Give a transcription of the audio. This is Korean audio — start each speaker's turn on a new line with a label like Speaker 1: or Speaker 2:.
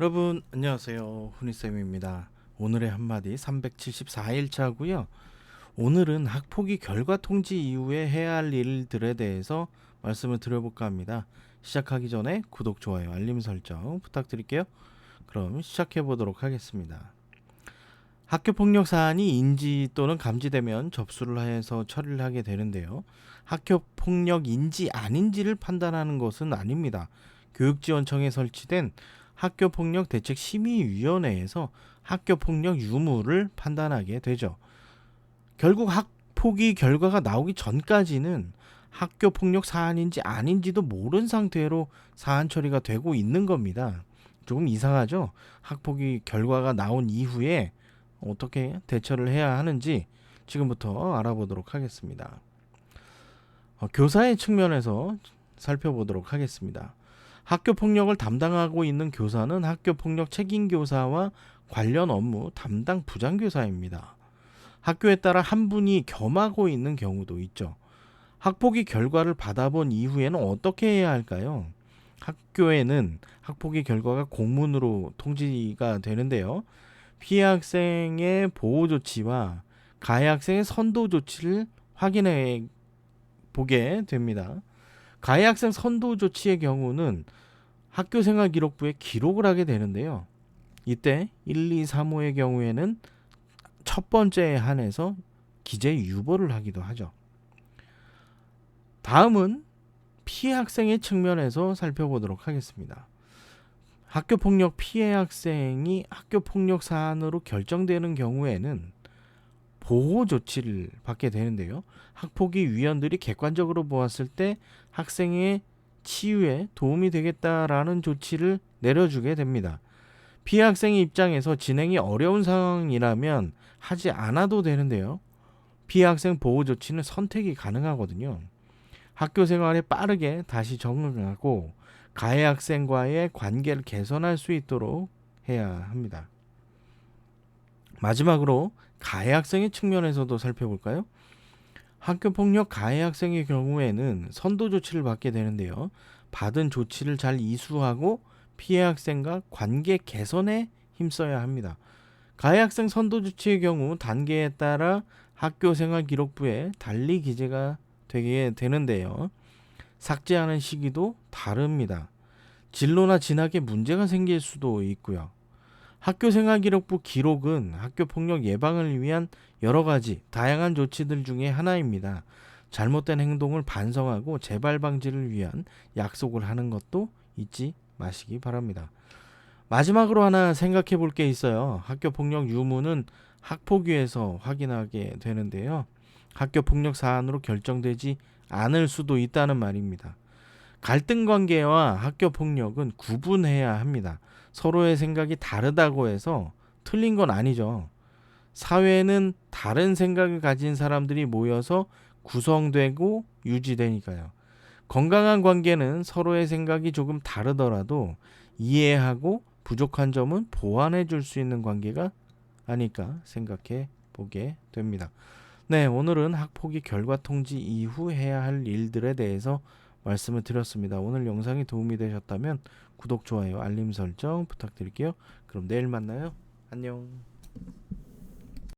Speaker 1: 여러분 안녕하세요. 훈이쌤입니다. 오늘의 한마디 374일차고요. 오늘은 학폭위 결과 통지 이후에 해야 할 일들에 대해서 말씀을 드려볼까 합니다. 시작하기 전에 구독 좋아요 알림 설정 부탁드릴게요. 그럼 시작해 보도록 하겠습니다. 학교 폭력 사안이 인지 또는 감지되면 접수를 해서 처리를 하게 되는데요. 학교 폭력 인지 아닌지를 판단하는 것은 아닙니다. 교육지원청에 설치된 학교폭력 대책 심의위원회에서 학교폭력 유무를 판단하게 되죠. 결국 학폭위 결과가 나오기 전까지는 학교폭력 사안인지 아닌지도 모른 상태로 사안 처리가 되고 있는 겁니다. 조금 이상하죠? 학폭위 결과가 나온 이후에 어떻게 대처를 해야 하는지 지금부터 알아보도록 하겠습니다. 어, 교사의 측면에서 살펴보도록 하겠습니다. 학교 폭력을 담당하고 있는 교사는 학교 폭력 책임 교사와 관련 업무 담당 부장 교사입니다. 학교에 따라 한 분이 겸하고 있는 경우도 있죠. 학폭위 결과를 받아본 이후에는 어떻게 해야 할까요? 학교에는 학폭위 결과가 공문으로 통지가 되는데요. 피해 학생의 보호 조치와 가해 학생의 선도 조치를 확인해 보게 됩니다. 가해 학생 선도 조치의 경우는 학교 생활 기록부에 기록을 하게 되는데요. 이때 1, 2, 3호의 경우에는 첫 번째에 한해서 기재 유보를 하기도 하죠. 다음은 피해 학생의 측면에서 살펴보도록 하겠습니다. 학교 폭력 피해 학생이 학교 폭력 사안으로 결정되는 경우에는 보호 조치를 받게 되는데요. 학폭위 위원들이 객관적으로 보았을 때 학생의 치유에 도움이 되겠다라는 조치를 내려주게 됩니다. 피해 학생의 입장에서 진행이 어려운 상황이라면 하지 않아도 되는데요. 피해 학생 보호 조치는 선택이 가능하거든요. 학교 생활에 빠르게 다시 적응하고 가해 학생과의 관계를 개선할 수 있도록 해야 합니다. 마지막으로 가해 학생의 측면에서도 살펴볼까요? 학교 폭력 가해 학생의 경우에는 선도 조치를 받게 되는데요. 받은 조치를 잘 이수하고 피해 학생과 관계 개선에 힘써야 합니다. 가해 학생 선도 조치의 경우 단계에 따라 학교 생활 기록부에 달리 기재가 되게 되는데요. 삭제하는 시기도 다릅니다. 진로나 진학에 문제가 생길 수도 있고요. 학교 생활 기록부 기록은 학교 폭력 예방을 위한 여러 가지 다양한 조치들 중에 하나입니다. 잘못된 행동을 반성하고 재발 방지를 위한 약속을 하는 것도 잊지 마시기 바랍니다. 마지막으로 하나 생각해 볼 게 있어요. 학교 폭력 유무는 학폭위에서 확인하게 되는데요. 학교 폭력 사안으로 결정되지 않을 수도 있다는 말입니다. 갈등 관계와 학교 폭력은 구분해야 합니다. 서로의 생각이 다르다고 해서 틀린 건 아니죠. 사회는 다른 생각을 가진 사람들이 모여서 구성되고 유지되니까요. 건강한 관계는 서로의 생각이 조금 다르더라도 이해하고 부족한 점은 보완해 줄 수 있는 관계가 아닐까 생각해 보게 됩니다. 네, 오늘은 학폭위 결과 통지 이후 해야 할 일들에 대해서 말씀을 드렸습니다. 오늘 영상이 도움이 되셨다면 구독, 좋아요, 알림 설정 부탁드릴게요. 그럼 내일 만나요. 안녕.